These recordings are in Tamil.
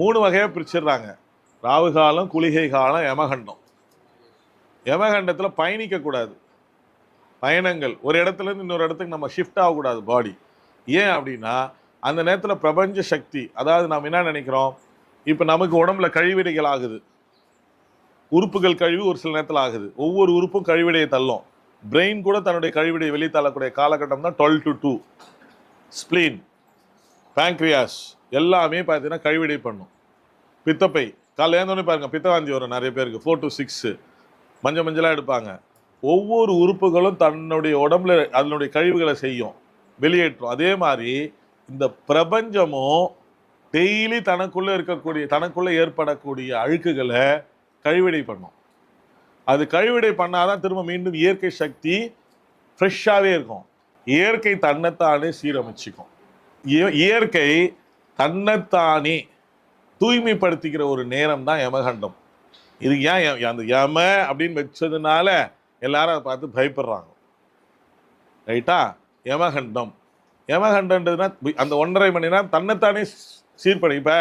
மூணு வகையாக பிரிச்சிடுறாங்க. ராகு காலம் குளிகை காலம் யமகண்டம். யமகண்டத்தில் பயணிக்கக்கூடாது பயணங்கள். ஒரு இடத்துல இருந்து இன்னொரு இடத்துக்கு நம்ம ஷிஃப்ட் ஆகக்கூடாது பாடி ஏன் அப்படின்னா அந்த நேரத்தில் பிரபஞ்ச சக்தி. அதாவது நாம் என்ன நினைக்கிறோம்? இப்போ நமக்கு உடம்புல கழிவிடைகள் ஆகுது. உறுப்புகள் கழிவு ஒரு சில நேரத்தில் ஆகுது. ஒவ்வொரு உறுப்பும் கழிவிடையை தள்ளும். பிரெயின் கூட தன்னுடைய கழிவிடையை வெளியே தள்ளக்கூடிய காலகட்டம் தான் twelve to two spleen pancreas எல்லாமே பார்த்தீங்கன்னா கழிவிடை பண்ணும். பித்தப்பை காலையில் ஏந்தோடனே பாருங்கள் பித்தவாந்தி வரும் நிறைய பேருக்கு. ஃபோர் டு சிக்ஸு மஞ்சள் மஞ்சளாக எடுப்பாங்க. ஒவ்வொரு உறுப்புகளும் தன்னுடைய உடம்புல அதனுடைய கழிவுகளை செய்யும். வெளியேற்றும். அதே மாதிரி இந்த பிரபஞ்சமும் டெய்லி தனக்குள்ளே இருக்கக்கூடிய தனக்குள்ளே ஏற்படக்கூடிய அழுக்குகளை கழிவிடை பண்ணும். அது கழிவிடை பண்ணாதான் திரும்ப மீண்டும் இயற்கை சக்தி ஃப்ரெஷ்ஷாகவே இருக்கும். இயற்கை தன்னைத்தானே சீரமைச்சிக்கும். இயற்கை தன்னைத்தானே தூய்மைப்படுத்திக்கிற ஒரு நேரம் தான் யமகண்டம். இது ஏன் அந்த யம அப்படின்னு வச்சதுனால எல்லாரும் அதை பார்த்து பயப்படுறாங்க. ரைட்டா? யமகண்டம். யமகண்டன்றதுனா அந்த ஒன்றரை மணி நேரம் தன்னைத்தானே சீர்படை. இப்போ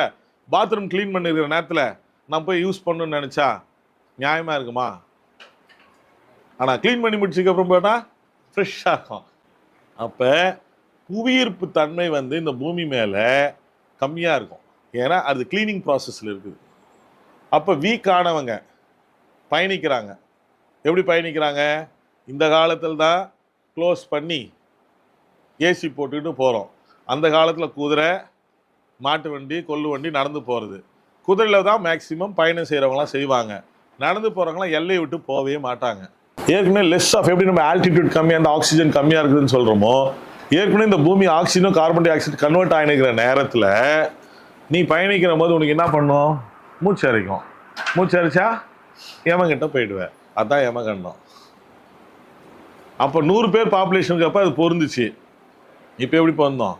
பாத்ரூம் க்ளீன் பண்ணிருக்கிற நேரத்தில் நான் போய் யூஸ் பண்ணணும்னு நினச்சா நியாயமாக இருக்குமா? ஆனால் க்ளீன் பண்ணி முடிச்சதுக்கப்புறம் போனால் ஃப்ரெஷ்ஷாக இருக்கும். அப்போ புவியீர்ப்பு தன்மை வந்து இந்த பூமி மேலே கம்மியாக இருக்கும். ஏன்னா அது க்ளீனிங் ப்ராசஸில் இருக்குது. அப்போ வீக் ஆனவங்க பயணிக்கிறாங்க. எப்படி பயணிக்கிறாங்க? இந்த காலத்தில் தான் க்ளோஸ் பண்ணி ஏசி போட்டுக்கிட்டு போகிறோம் அந்த காலத்தில் குதிரை மாட்டு வண்டி கொள்ளு வண்டி நடந்து போகிறது குதிரையில் தான் மேக்சிமம் பயணம் செய்கிறவங்களாம் செய்வாங்க. நடந்து போகிறவங்களாம் எல்லையை விட்டு போகவே மாட்டாங்க. ஏற்கனவே லெஸ் ஆஃப் எப்படி நம்ம ஆல்டிடியூட் கம்மியாக இருந்தால் ஆக்சிஜன் கம்மியாக இருக்குதுன்னு சொல்கிறோமோ ஏற்கனவே இந்த பூமி ஆக்சிஜனும் கார்பன் டை ஆக்சைடு கன்வெர்ட் ஆகினுக்கிற நேரத்தில் நீ பயணிக்கிற போது உனக்கு என்ன பண்ணும்? மூச்சு அரைக்கும். மூச்சு அரைச்சா யமகிட்ட போயிடுவேன் அதான் ஏமகண்டம் அப்போ நூறு பேர் பாப்புலேஷனுக்கு அப்போ அது பொருந்துச்சு. இப்போ எப்படி பிறந்தோம்